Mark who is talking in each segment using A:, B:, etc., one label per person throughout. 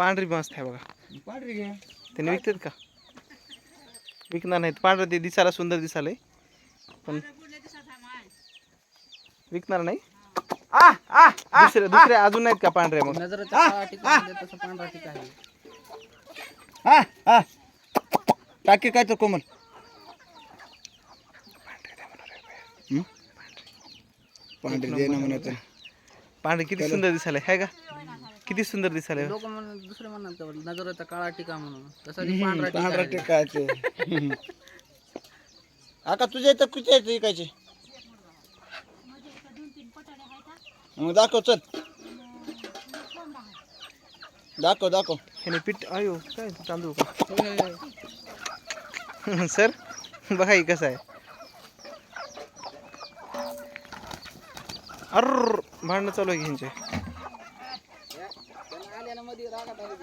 A: पांढरी मस्त आहे बघा.
B: पांढरी घ्या.
A: त्याने विकतात का? विकणार नाहीत. पांढरं ते दिसायला सुंदर दिसालंय पण विकणार नाही.
B: आ आ आ.
A: दुसरे दुसरे अजून नाहीत का पांढरे मग?
C: टिका पांढरा टिका आहे.
B: टाकी काय तर कोमल? पांढरी दे ना म्हणायचं.
A: पांढरे किती सुंदर दिसायला आहे का? किती सुंदर दिसायला?
C: लोक म्हणून दुसरे म्हणतात नजरेचा काळा टिका म्हणून. तसं ते पांढरा टिका
B: पांढरा
C: आहे.
B: टेकायचं आका तुझ्या इथं किती आहेत विकायचे मग दाखव चल. दाखव दाखव.
A: ह्याने पीठ अयो काय तांदूळ का?
C: होय, होय, होय.
A: सर बघा ही कसं आहे. अर भांडणं चालू आहे घ्यांचे
C: त्यानं मध्ये रागात आले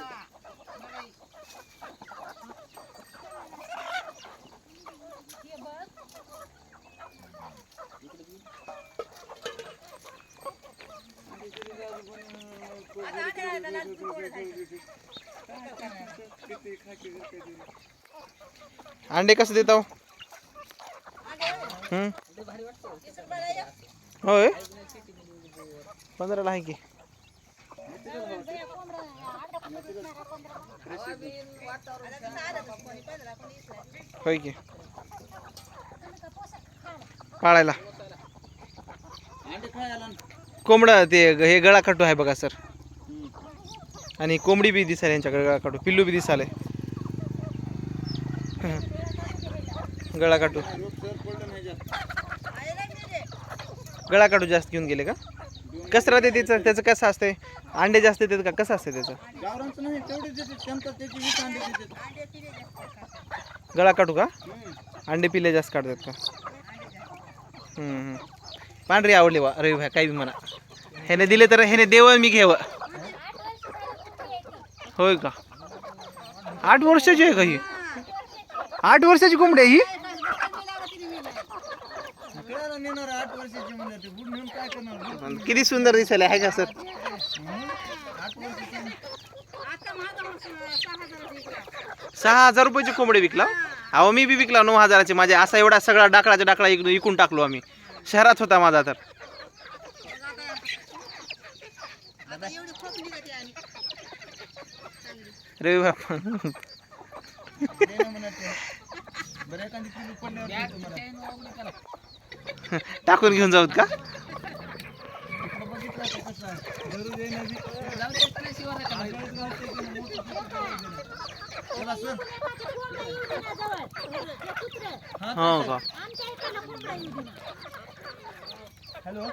A: अंडे कसं देत होय? पंधराला आहे की. होय की. पाळायला. कोंबडा ते हे गळा काटू आहे बघा सर. आणि कोंबडी बी दिसायला यांच्याकडे गळा काटू पिल्लू बी दिसाले गळा काटू गळा काटू जास्त घेऊन गेले का? कसं राहते त्याचं त्याचं कसं असतंय? अंडे जास्त देतात का? कसं असतं त्याचं?
B: गावरांचं नाही तेवढे देते त्यांचं त्याची वीस अंडे देतात
A: गळा काटू का? अंडे पिले जास्त काढतात का? हम्म, हम्म. पांढरी आवडली वा रवी भाई काही बी म्हणा. ह्याने दिले तर ह्याने देव मी घ्यावं होय का? आठ वर्षाची आहे का ही? आठ वर्षाची कोंबडी आहे ही?
B: खेळायला नेणार आठ वर्षाची म्हणजे ते बुड नेऊन काय करणार? बुड
A: पण किती सुंदर दिसायला आहे का सर?
B: आठ वर्षाची
A: सहा हजार रुपयाची कोंबडी विकला? अहो मी बी विकला नऊ हजाराचे. माझे असा एवढा सगळा डाकळाचा डाकळा विकून टाकलो आम्ही. शहरात होता माझा तर. रवी बापा. टाकून घेऊन जाऊत का?
B: हा,
A: हो का
B: हॅलो